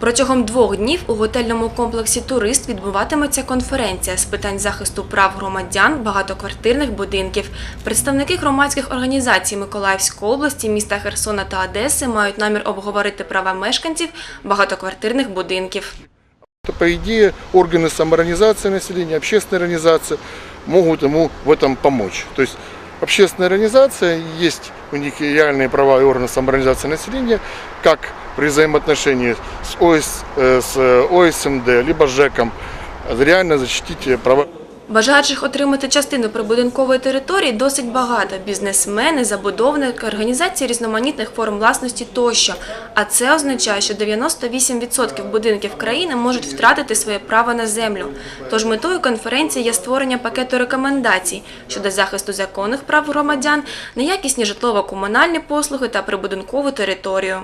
Протягом двох днів у готельному комплексі Турист відбуватиметься конференція з питань захисту прав громадян багатоквартирних будинків. Представники громадських організацій Миколаївської області, міста Херсона та Одеси мають намір обговорити права мешканців багатоквартирних будинків. То, по идее, органы самоорганизации населения, общественные организации могут ему в этом помочь. То есть Общественная организация, есть у них реальные права и органы самоорганизации населения, как при взаимоотношении с, ОС, э, с ОСМД, либо с ЖЭКом, реально защитить э, права Бажаючих отримати частину прибудинкової території досить багато – бізнесмени, забудовники, організації різноманітних форм власності тощо. А це означає, що 98% будинків країни можуть втратити своє право на землю. Тож метою конференції є створення пакету рекомендацій щодо захисту законних прав громадян, неякісні житлово-комунальні послуги та прибудинкову територію.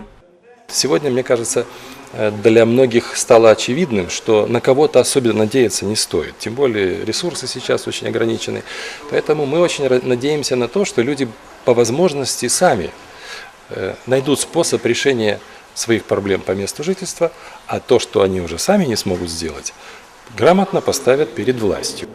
Сегодня, мне кажется, э, для многих стало очевидным, что на кого-то особенно надеяться не стоит. Тем более ресурсы сейчас очень ограничены. Поэтому мы очень надеемся на то, что люди по возможности сами э, найдут способ решения своих проблем по месту жительства, а то, что они уже сами не смогут сделать, грамотно поставят перед властью.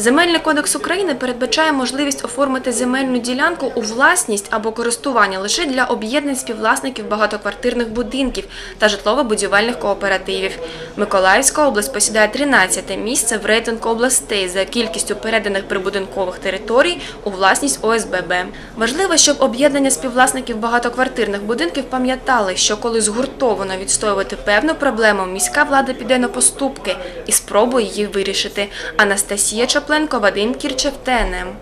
Земельний кодекс України передбачає можливість оформити земельну ділянку у власність або користування лише для об'єднань співвласників багатоквартирних будинків та житлово-будівельних кооперативів. Миколаївська область посідає 13-те місце в рейтингу областей за кількістю переданих прибудинкових територій у власність ОСББ. Важливо, щоб об'єднання співвласників багатоквартирних будинків пам'ятали, що коли згуртовано відстоювати певну проблему, міська влада піде на поступки і спробує її вирішити. Анастасія Чапленко, Вадим Кірчев, ТНМ.